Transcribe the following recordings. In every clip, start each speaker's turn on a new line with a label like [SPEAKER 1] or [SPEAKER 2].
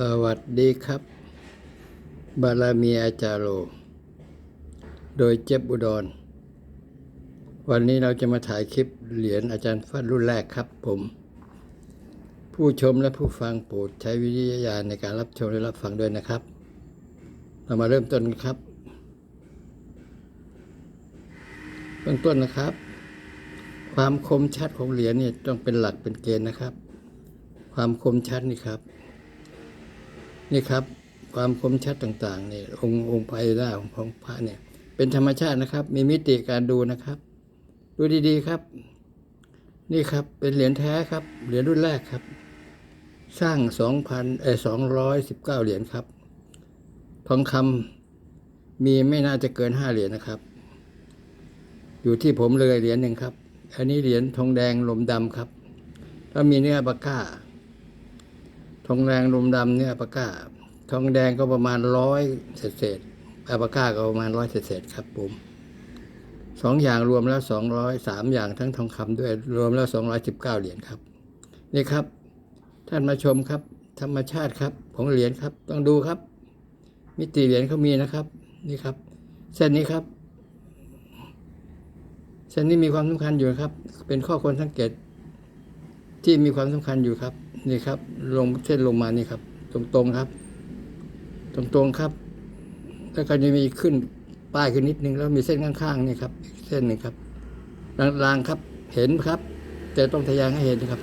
[SPEAKER 1] สวัสดีครับ บารมีอาจารโล โดยเจ็บอุดร วันนี้เราจะมาถ่ายคลิปเหรียญอาจารย์ฟัดรุ่นแรกครับผม ผู้ชมและผู้ฟังโปรดใช้วิจารณญาณในการรับชมและรับฟังด้วยนะครับ เรามาเริ่มต้นกันครับเบื้องต้นนะครับ ความคมชัดของเหรียญเนี่ยต้องเป็นหลักเป็นเกณฑ์นะครับ ความคมชัดนี่ครับ นี่ครับความคมชัดต่างๆเนี่ยองค์องค์ไพหน้าของของพระเนี่ย เป็นธรรมชาตินะครับ มีมิติการดูนะครับ ดูดีๆครับ นี่ครับเป็นเหรียญแท้ครับเหรียญรุ่นแรกครับ สร้างสองพันเอสองร้อยสิบเก้าเหรียญครับ ทองคำมีไม่น่าจะเกินห้าเหรียญนะครับ อยู่ที่ผมเลยเหรียญหนึ่งครับ อันนี้เหรียญทองแดงลมดำครับแล้วมีเนื้อปากก้า ทองแดงลมดำเนื้อปก้าทองแดงก็ประมาณร้อยเศษเศษอัปก้าก็ประมาณร้อยเศษเศษครับผมสองอย่างรวมแล้วสองร้อยสามอย่างทั้งทองคำด้วยรวมแล้วสองร้อยสิบเก้าเหรียญครับ นี่ครับ ท่านมาชมครับ ธรรมชาติครับ ของเหรียญครับ ต้องดูครับ มิติเหรียญเขามีนะครับ นี่ครับ เส้นนี้ครับ เส้นนี้มีความสำคัญอยู่ครับ เป็นข้อควรสังเกต ที่มีความสำคัญอยู่ครับ นี่ครับ ลงเส้นลงมานี่ครับ ตรงๆครับ ตรงๆครับ แล้วก็จะมีขึ้นป้ายขึ้นนิดนึงแล้วมีเส้นข้างๆนี่ครับอีกเส้นหนึ่งครับลางๆครับ เห็นครับ แต่ต้องทะยานให้เห็นครับ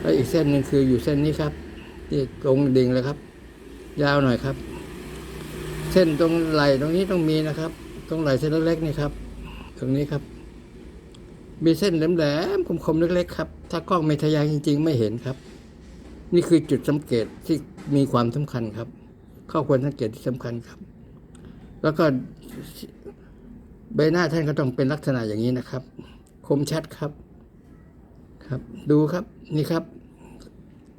[SPEAKER 1] แล้วอีกเส้นหนึ่งคืออยู่เส้นนี้ครับที่ตรงดิ่งเลยครับ ยาวหน่อยครับ เส้นตรงไหล่ตรงนี้ต้องมีนะครับ ตรงไหล่เส้นเล็กๆนี่ครับ ตรงนี้ครับ มีเส้นแหลมๆคมๆเล็กๆครับ ถ้ากล้องไม่ทะยานจริง ๆ ไม่เห็นครับ นี่คือจุดสังเกตที่มีความสำคัญครับ ข้อควรสังเกตที่สำคัญครับ แล้วก็ใบหน้าท่านก็ต้องเป็นลักษณะอย่างนี้นะครับ คมชัดครับ ครับ ดูครับนี่ครับ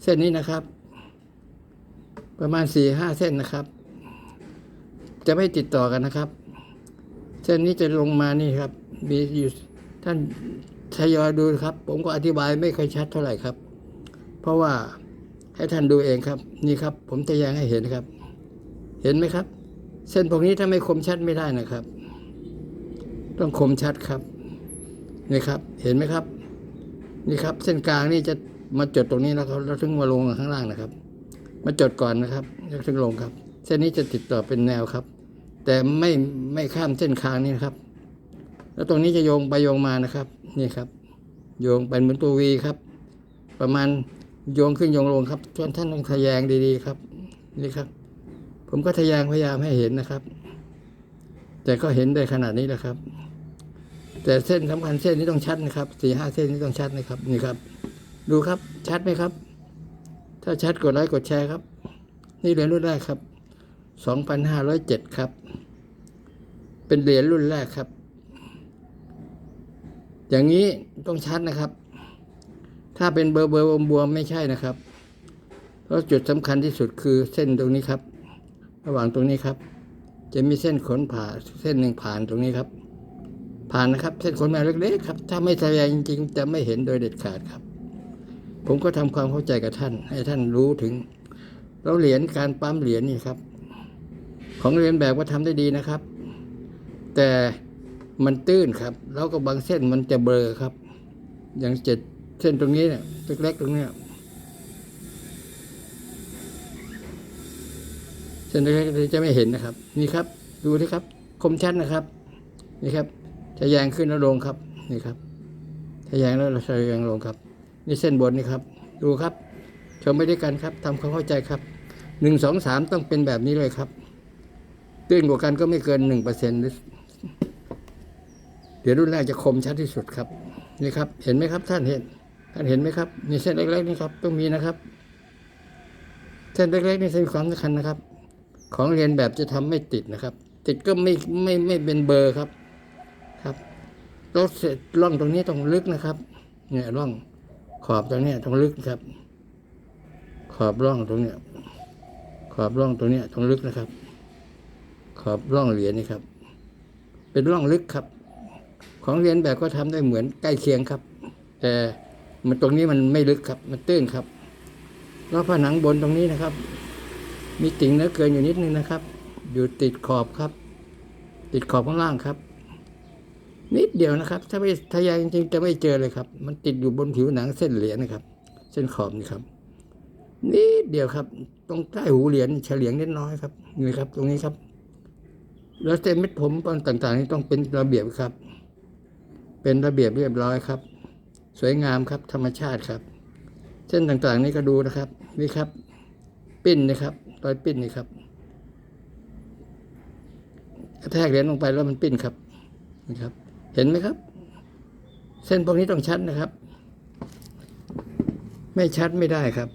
[SPEAKER 1] เส้นนี้นะครับ ประมาณสี่ห้าเส้นนะครับ จะไม่ติดต่อกันนะครับ เส้นนี้จะลงมานี่ครับ มีอยู่ ท่านทยอยดูครับ ผมก็อธิบายไม่ค่อยชัดเท่าไหร่ครับ เพราะว่าให้ท่านดูเองครับ นี่ครับ ผมทะยงให้เห็นครับ เห็นไหมครับ เส้นพวกนี้ถ้าไม่คมชัดไม่ได้นะครับ ต้องคมชัดครับนี่ครับ เห็นไหมครับ นี่ครับ เส้นกลางนี่จะมาจดตรงนี้แล้วครับแล้วถึงมาลงข้างล่างนะครับ มาจดก่อนนะครับแล้วถึงลงครับ เส้นนี้จะติดต่อเป็นแนวครับ แต่ไม่ไม่ข้ามเส้นคางนี่นะครับ แล้วตรงนี้จะโยงไปโยงมานะครับ นี่ครับ โยงเป็นเหมือนตัววีครับ ประมาณโยงขึ้นโยงลงครับจนท่านต้องทะแยงดีๆครับ นี่ครับ ผมก็ทะแยงพยายามให้เห็นนะครับ แต่ก็เห็นได้ขนาดนี้แหละครับ แต่เส้นสำคัญเส้นนี้ต้องชัดนะครับสี่ห้าเส้นนี้ต้องชัดนะครับ นี่ครับ ดูครับชัดไหมครับ ถ้าชัดกดไลค์กดแชร์ครับ นี่เหรียญรุ่นแรกครับสองพันห้าร้อยเจ็ดครับ เป็นเหรียญรุ่นแรกครับ อย่างนี้ต้องชัดนะครับ ถ้าเป็นเบอร์เบอร์บวมๆไม่ใช่นะครับ เพราะจุดสำคัญที่สุดคือเส้นตรงนี้ครับ ระหว่างตรงนี้ครับ จะมีเส้นขนผ่าเส้นหนึ่งผ่านตรงนี้ครับ ผ่านนะครับ เส้นขนมาเล็กๆครับ ถ้าไม่แสดงจริงๆจะไม่เห็นโดยเด็ดขาดครับ ผมก็ทำความเข้าใจกับท่าน ให้ท่านรู้ถึงแล้วเหรียญการปั๊มเหรียญนี่ครับ ของเรียนแบบก็ทำได้ดีนะครับ แต่ มันตื้นครับ แล้วก็บางเส้นมันจะเบลอครับ อย่างเจ็ดเส้นตรงนี้เนี่ยเล็กๆตรงเนี้ยเส้นเล็กๆจะไม่เห็นนะครับ นี่ครับ ดูที่ครับ คมชัดนะครับ นี่ครับทะแยงขึ้นแล้วลงครับ นี่ครับทะแยงแล้วทะแยงลงครับ นี่เส้นบนนี่ครับ ดูครับชมไปด้วยกันครับทำความเข้าใจครับหนึ่งสองสามต้องเป็นแบบนี้เลยครับ ตื้นกว่ากันก็ไม่เกินหนึ่งเปอร์เซ็นต์ เดี๋ยวรุ่นแรกจะคมชัดที่สุดครับนี่ครับ เห็นไหมครับ ท่านเห็นท่านเห็นไหมครับนี่เส้นเล็กๆนี่ครับต้องมีนะครับ เส้นเล็กๆนี่เส้นความสำคัญนะครับ ของเรียนแบบจะทำไม่ติดนะครับ ติดก็ไม่ไม่ไม่เป็นเบอร์ครับครับแล้วเสร็จร่องตรงนี้ต้องลึกนะครับ เนี่ยร่องขอบตรงเนี้ยต้องลึกครับ ขอบร่องตรงเนี้ยขอบร่องตรงเนี้ยต้องลึกนะครับ ขอบร่องเหรียญนี่ครับ เป็นร่องลึกครับ ของเรียนแบบก็ทำได้เหมือนใกล้เคียงครับ แต่มันตรงนี้มันไม่ลึกครับ มันตื้นครับแล้วผนังบนตรงนี้นะครับ มีติ่งเนื้อเกินอยู่นิดนึงนะครับ อยู่ติดขอบครับ ติดขอบข้างล่างครับ นิดเดียวนะครับ ถ้าไม่ทะยายจริงๆจะไม่เจอเลยครับ มันติดอยู่บนผิวหนังเส้นเหรียญนะครับ เส้นขอบนี่ครับ นิดเดียวครับ ตรงใต้หูเหรียญเฉลียงนิดน้อยครับนี่ครับ ตรงนี้ครับ แล้วเส้นเม็ดผมต่างๆนี่ต้องเป็นระเบียบครับ เป็นระเบียบเรียบร้อยครับ สวยงามครับธรรมชาติครับ เส้นต่างๆ นี่ก็ดูนะครับ นี่ครับ ปิ้นนะครับรอยปิ้นนี่ครับกระแทกเหรียญลงไปแล้วมันปิ้นครับนี่ครับ เห็นไหมครับ เส้นพวกนี้ต้องชัดนะครับ ไม่ชัดไม่ได้ครับ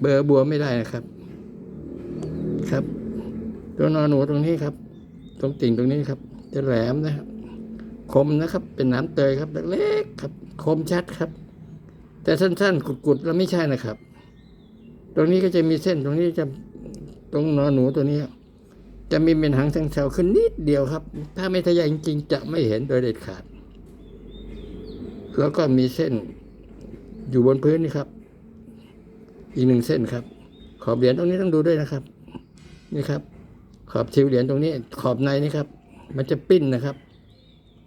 [SPEAKER 1] เบอร์บัวไม่ได้นะครับ ครับ ตัวนอนหนูตรงนี้ครับ ตรงติ่งตรงนี้ครับ จะแหลมนะครับ คมนะครับ เป็นน้ำเตยครับเล็กๆครับ คมชัดครับ แต่สั้นๆ กุดๆแล้วไม่ใช่นะครับ ตรงนี้ก็จะมีเส้นตรงนี้จะตรงนอนหนูตัวนี้ จะมีเป็นหางแถวๆขึ้นนิดเดียวครับ ถ้าไม่ทะยานจริงๆจะไม่เห็นโดยเด็ดขาด แล้วก็มีเส้นอยู่บนพื้นนี่ครับ อีกหนึ่งเส้นครับ ขอบเหรียญตรงนี้ต้องดูด้วยนะครับ นี่ครับ ขอบชิวเหรียญตรงนี้ ขอบในนี่ครับ มันจะปิ้นนะครับ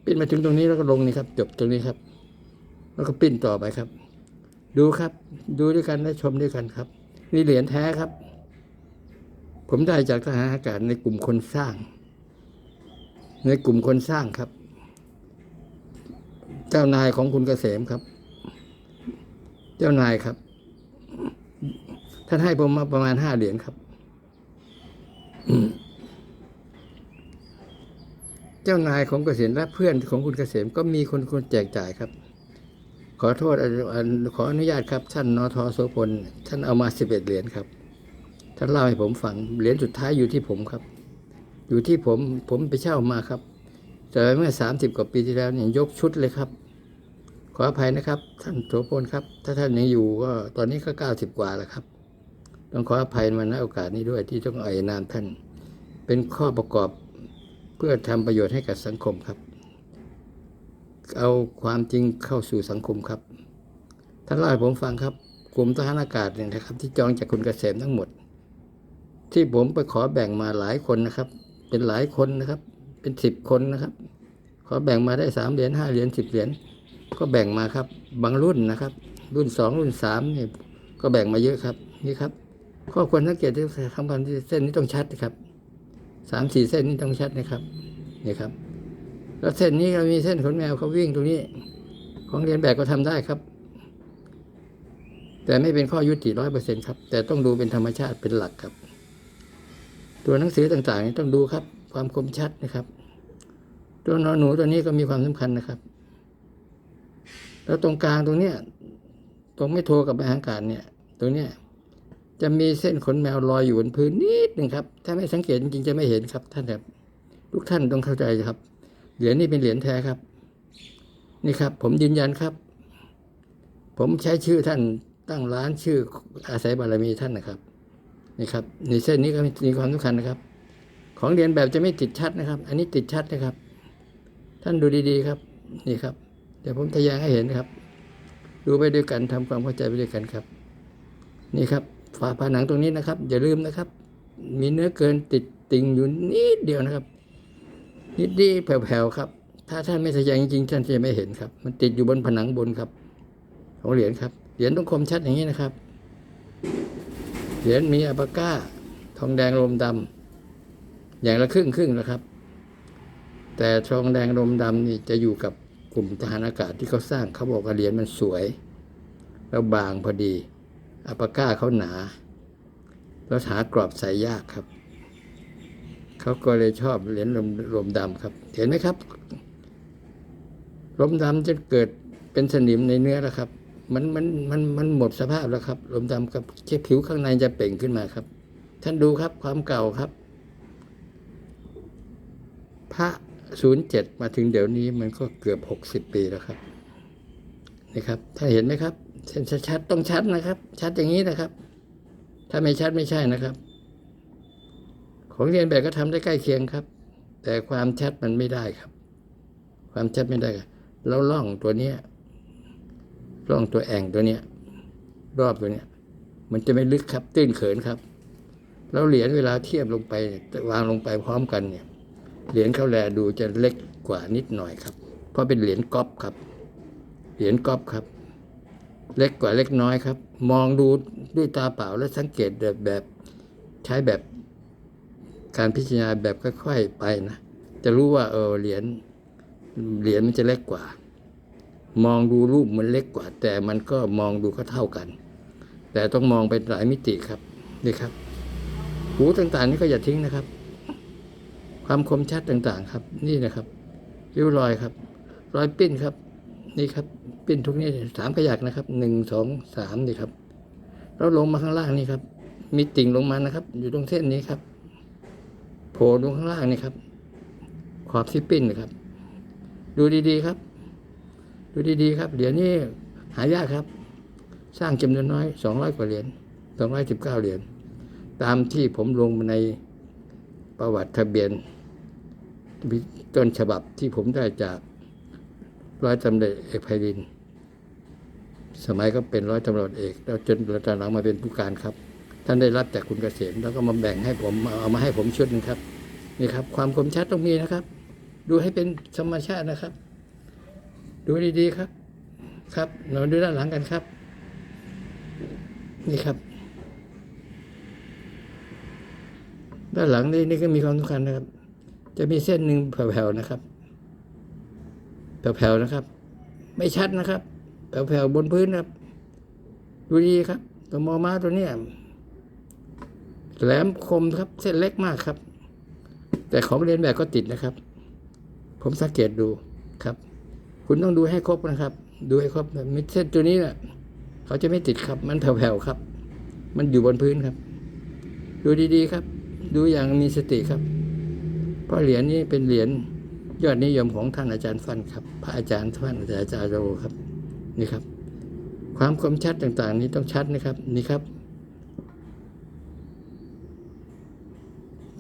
[SPEAKER 1] ปิ้นมาถึงตรงนี้แล้วก็ลงนี่ครับ จบตรงนี้ครับ แล้วก็ปิ้นต่อไปครับ ดูครับ ดูด้วยกันและชมด้วยกันครับ นี่เหรียญแท้ครับ ผมได้จากทหารอากาศในกลุ่มคนสร้าง ในกลุ่มคนสร้างครับ เจ้านายของคุณเกษมครับ เจ้านายครับ ท่านให้ผมมาประมาณห้าเหรียญครับ เจ้านายของเกษมและเพื่อนของคุณเกษมก็มีคนคนแจกจ่ายครับ ขอโทษขออนุญาตครับท่านนทโสพลท่านเอามาสิบเอ็ดเหรียญครับท่านเล่าให้ผมฟังเหรียญสุดท้ายอยู่ที่ผมครับ อยู่ที่ผมผมไปเช่ามาครับ แต่เมื่อสามสิบกว่าปีที่แล้วเนี่ยยกชุดเลยครับ ขออภัยนะครับ ท่านโสพลครับ ถ้าท่านยังอยู่ก็ตอนนี้ก็เก้าสิบกว่าแล้วครับ ต้องขออภัยมาณโอกาสนี้ด้วยที่ต้องเอ่ยนามท่าน เป็นข้อประกอบ เพื่อทำประโยชน์ให้กับสังคมครับ เอาความจริงเข้าสู่สังคมครับ ท่านเล่าให้ผมฟังครับกลุ่มทหารอากาศเนี่ยนะครับ ที่จองจากคุณเกษมทั้งหมด ที่ผมไปขอแบ่งมาหลายคนนะครับ เป็นหลายคนนะครับ เป็นสิบคนนะครับ ขอแบ่งมาได้สามเหรียญห้าเหรียญสิบเหรียญก็แบ่งมาครับ บางรุ่นนะครับ รุ่นสองรุ่นสามเนี่ยก็แบ่งมาเยอะครับนี่ครับ ข้อควรสังเกตที่สำคัญที่เส้นนี้ต้องชัดครับ สามสี่เส้นนี้ต้องชัดนะครับนี่ครับ แล้วเส้นนี้ก็มีเส้นขนแมวเขาวิ่งตรงนี้ ของเรียนแบบก็ทำได้ครับ แต่ไม่เป็นข้อยุติร้อยเปอร์เซ็นครับ แต่ต้องดูเป็นธรรมชาติเป็นหลักครับ ตัวหนังสือต่างๆนี่ต้องดูครับ ความคมชัดนะครับ ตัวนอนหนูตัวนี้ก็มีความสำคัญนะครับ แล้วตรงกลางตรงเนี้ยตรงไม่โทรกับแบหางการเนี่ย ตรงเนี้ย จะมีเส้นขนแมวลอยอยู่บนพื้นนิดหนึ่งครับ ถ้าไม่สังเกตจริงๆจะไม่เห็นครับ ท่านครับทุกท่านต้องเข้าใจครับ เหรียญนี่เป็นเหรียญแท้ครับ นี่ครับ ผมยืนยันครับ ผมใช้ชื่อท่านตั้งร้านชื่ออาศัยบารมีท่านนะครับนี่ครับนี่เส้นนี้ก็มีความสำคัญนะครับ ของเรียนแบบจะไม่ติดชัดนะครับ อันนี้ติดชัดนะครับ ท่านดูดีๆครับ นี่ครับ เดี๋ยวผมทะแยงให้เห็นนะครับ ดูไปด้วยกันทำความเข้าใจไปด้วยกันครับ นี่ครับ ฝาผนังตรงนี้นะครับ อย่าลืมนะครับ มีเนื้อเกินติดติ่งอยู่นิดเดียวนะครับ นิดดีแผ่วๆครับ ถ้าท่านไม่ทะแยงจริงๆท่านจะไม่เห็นครับ มันติดอยู่บนผนังบนครับ ของเหรียญครับ เหรียญต้องคมชัดอย่างนี้นะครับ เหรียญมีอัปาก้า ทองแดงลมดำอย่างละครึ่งครึ่งนะครับ แต่ทองแดงลมดำนี่จะอยู่กับกลุ่มทหารอากาศที่เขาสร้างเขาบอกว่าเหรียญมันสวย แล้วบางพอดี อัปาก้าเขาหนา แล้วหากรอบใส่ยากครับ เขาก็เลยชอบเหรียญลมลมดำครับ เห็นไหมครับ ลมดำจะเกิดเป็นสนิมในเนื้อแล้วครับ มันมันมันมันหมดสภาพแล้วครับ ลมดำกับเชื้อผิวข้างในจะเปล่งขึ้นมาครับ ท่านดูครับความเก่าครับ พระศูนย์เจ็ดมาถึงเดี๋ยวนี้มันก็เกือบหกสิบปีแล้วครับนี่ครับ ถ้าเห็นไหมครับ เส้นชัดๆต้องชัดนะครับ ชัดอย่างนี้นะครับ ถ้าไม่ชัดไม่ใช่นะครับ ของเรียนแบบก็ทำได้ใกล้เคียงครับ แต่ความชัดมันไม่ได้ครับ ความชัดไม่ได้ครับแล้วล่องตัวเนี้ยล่องตัวแอ่งตัวเนี้ยรอบตัวเนี้ยมันจะไม่ลึกครับ ตื้นเขินครับ แล้วเหรียญเวลาเทียบลงไป วางลงไปพร้อมกันเนี่ย เหรียญเขาแลดูจะเล็กกว่านิดหน่อยครับ เพราะเป็นเหรียญก๊อปครับ เหรียญก๊อปครับ เล็กกว่าเล็กน้อยครับ มองดูด้วยตาเปล่าแล้วสังเกตแบบแบบใช้แบบการพิจารณาแบบค่อยๆไปนะ จะรู้ว่าเออเหรียญเหรียญมันจะเล็กกว่า มองดูรูปมันเล็กกว่า แต่มันก็มองดูก็เท่ากัน แต่ต้องมองเป็นหลายมิติครับนี่ครับ หูต่างๆนี่ก็อย่าทิ้งนะครับ ความคมชัดต่างๆ ครับ นี่นะครับริ้วรอยครับ รอยปิ้นครับ นี่ครับปิ้นทุกนี้สามขยักนะครับหนึ่งสองสามนี่ครับแล้วลงมาข้างล่างนี่ครับ มีติ่งลงมานะครับ อยู่ตรงเส้นนี้ครับโผล่ลงข้างล่างนี่ครับ ขอบที่ปิ้นนะครับ ดูดีๆครับ ดูดีๆครับ เหรียญนี้หายากครับ สร้างจำนวนน้อยสองร้อยกว่าเหรียญสองร้อยสิบเก้าเหรียญตามที่ผมลงในประวัติทะเบียนต้นฉบับที่ผมได้จาก ร้อยตำรวจเอกไพริน สมัยก็เป็นร้อยตำรวจเอกแล้วจนตอนหลังมาเป็นผู้การครับ ท่านได้รับจากคุณเกษมแล้วก็มาแบ่งให้ผมเอามาให้ผมชุดนึงครับนี่ครับ ความคมชัดต้องมีนะครับ ดูให้เป็นธรรมชาตินะครับ ดูดีๆครับ ครับเราดูด้านหลังกันครับ นี่ครับ ด้านหลังนี่นี่ก็มีความสำคัญนะครับ จะมีเส้นหนึ่งแผ่วๆนะครับ แผ่วๆนะครับ ไม่ชัดนะครับ แผ่วๆบนพื้นครับ ดูดีครับตัวมอม้าตัวเนี้ยแหลมคมครับ เส้นเล็กมากครับ แต่ของเรียนแบบก็ติดนะครับ ผมสังเกตดูครับ คุณต้องดูให้ครบนะครับ ดูให้ครบมิเส้นตัวนี้น่ะเขาจะไม่ติดครับ มันแผ่วๆครับ มันอยู่บนพื้นครับ ดูดีๆครับ ดูอย่างมีสติครับ เพราะเหรียญนี้เป็นเหรียญ ยอดนิยมของท่านอาจารย์ฟันครับ พระอาจารย์ฟันอาจารย์โรครับนี่ครับ ความคมชัดต่างๆ นี้ต้องชัดนะครับนี่ครับ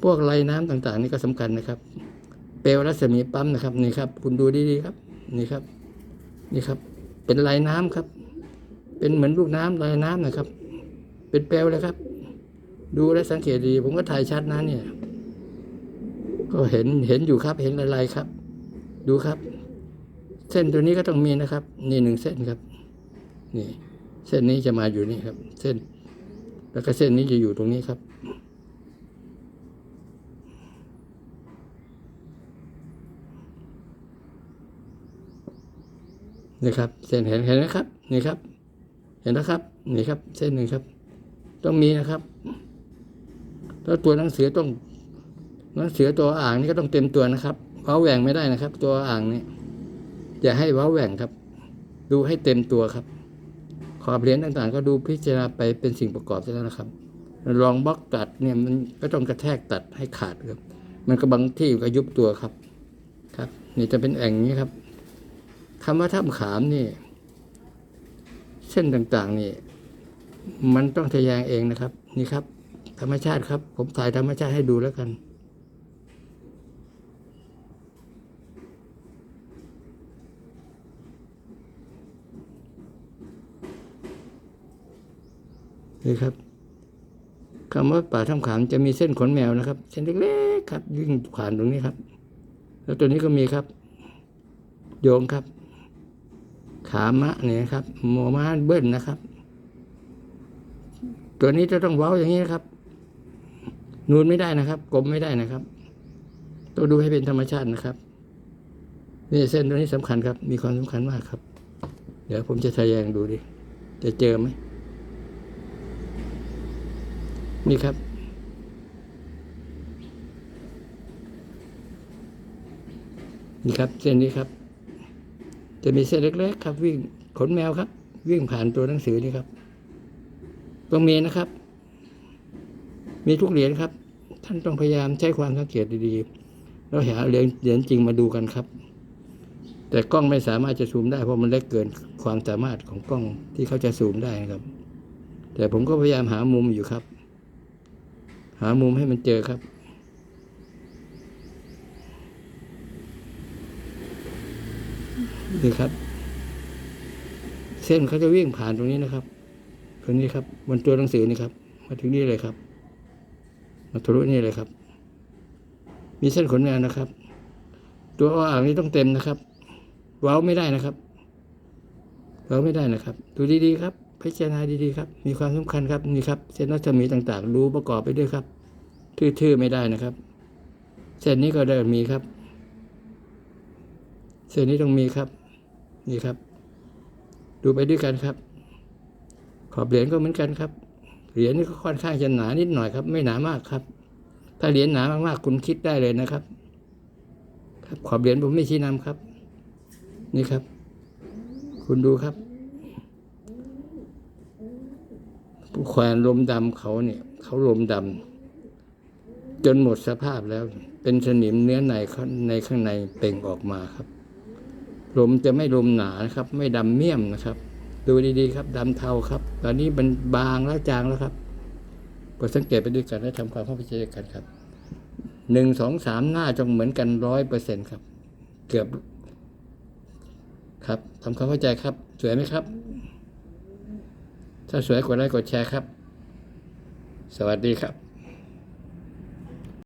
[SPEAKER 1] พวกไรน้ำต่างๆ นี่ก็สำคัญนะครับ เปลวรัศมีปั๊มนะครับนี่ครับ คุณดูดีๆครับนี่ครับ นี่ครับ เป็นลายน้ำครับ เป็นเหมือนลูกน้ำลายน้ำนะครับ เป็นเปลวเลยครับ ดูและสังเกตดี ผมก็ถ่ายชัดนะเนี่ย ก็เห็นเห็นอยู่ครับเห็นอะไรครับ ดูครับ เส้นตัวนี้ก็ต้องมีนะครับ นี่หนึ่งเส้นครับ นี่ เส้นนี้จะมาอยู่นี่ครับ เส้น แล้วก็เส้นนี้จะอยู่ตรงนี้ครับ นี่ครับ เส้นเห็นเห็นนะครับ นี่ครับ เห็นนะครับ นี่ครับ เส้นหนึ่งครับ ต้องมีนะครับ แล้วตัวหนังสือต้อง นังสือตัวอ่างนี่ก็ต้องเต็มตัวนะครับว้าแหว่งไม่ได้นะครับ ตัวอ่างนี่อย่าให้ว้าแหว่งครับ ดูให้เต็มตัวครับ ขอบเหรียญต่างๆ ก็ดูพิจารณาไปเป็นสิ่งประกอบแล้วนะครับลองบล็อกตัดเนี่ยมันก็ต้องกระแทกตัดให้ขาดครับมันก็บางที่ก็ยุบตัวครับ ครับ นี่จะเป็นแอ่งนี้ครับคำว่าถ้ำขามนี่ เส้นต่างๆ นี่ มันต้องทะแยงเองนะครับ นี่ครับ ธรรมชาติครับ ผมถ่ายธรรมชาติให้ดูแล้วกัน นี่ครับคำว่าป่าถ้ำขามจะมีเส้นขนแมวนะครับ เส้นเล็กๆครับวิ่งผ่านตรงนี้ครับ แล้วตัวนี้ก็มีครับ โยงครับ ขามะเนี่ยครับหมมาเบิ้ลนะครับ ตัวนี้จะต้องเว้าอย่างนี้นะครับ นูนไม่ได้นะครับกลมไม่ได้นะครับต้องดูให้เป็นธรรมชาตินะครับนี่เส้นตัวนี้สำคัญครับ มีความสำคัญมากครับ เดี๋ยวผมจะทะแยงดูดิ จะเจอไหม นี่ครับ นี่ครับเส้นนี้ครับ จะมีเส้นเล็กๆครับ วิ่งขนแมวครับ วิ่งผ่านตัวหนังสือนี่ครับต้องมีนะครับ มีทุกเหรียญครับ ท่านต้องพยายามใช้ความสังเกตดีๆ แล้วหาเหรียญเหรียญจริงมาดูกันครับ แต่กล้องไม่สามารถจะซูมได้เพราะมันเล็กเกินความสามารถของกล้องที่เขาจะซูมได้นะครับ แต่ผมก็พยายามหามุมอยู่ครับ หามุมให้มันเจอครับ นี่ครับ เส้นเขาจะวิ่งผ่านตรงนี้นะครับตรงนี้ครับบนตัวหนังสือนี่ครับ มาถึงนี่เลยครับ มาทะลุนี่เลยครับ มีเส้นขนแมวนะครับ ตัวอ่างนี้ต้องเต็มนะครับ เว้าไม่ได้นะครับ เว้าไม่ได้นะครับ ดูดีๆครับ พิจารณาดีๆครับ มีความสำคัญครับนี่ครับเส้นรัศมีต่างๆ รู้ประกอบไปด้วยครับ ทื่อๆไม่ได้นะครับ เส้นนี้ก็ได้มีครับ เส้นนี้ต้องมีครับ นี่ครับ ดูไปด้วยกันครับ ขอบเหรียญก็เหมือนกันครับ เหรียญนี่ก็ค่อนข้างจะหนานิดหน่อยครับ ไม่หนามากครับ ถ้าเหรียญหนามากๆคุณคิดได้เลยนะครับ ครับขอบเหรียญผมไม่ชี้นำครับ นี่ครับ คุณดูครับ ผู้ แขวนลมดำเขาเนี่ย เขาลมดำจนหมดสภาพแล้ว เป็นสนิมเนื้อในเขาในข้างในเปล่งออกมาครับ ลมจะไม่ลมหนานะครับ ไม่ดำเมี่ยมนะครับ ดูดีๆครับดำเทาครับ ตอนนี้มันบางแล้วจางแล้วครับกดสังเกตไปด้วยกันและทำความเข้าใจกันครับหนึ่งสองสามหน้าจงเหมือนกันร้อยเปอร์เซ็นครับ เกือบครับทำความเข้าใจครับ สวยไหมครับ ถ้าสวยกดไลค์กดแชร์ครับ สวัสดีครับ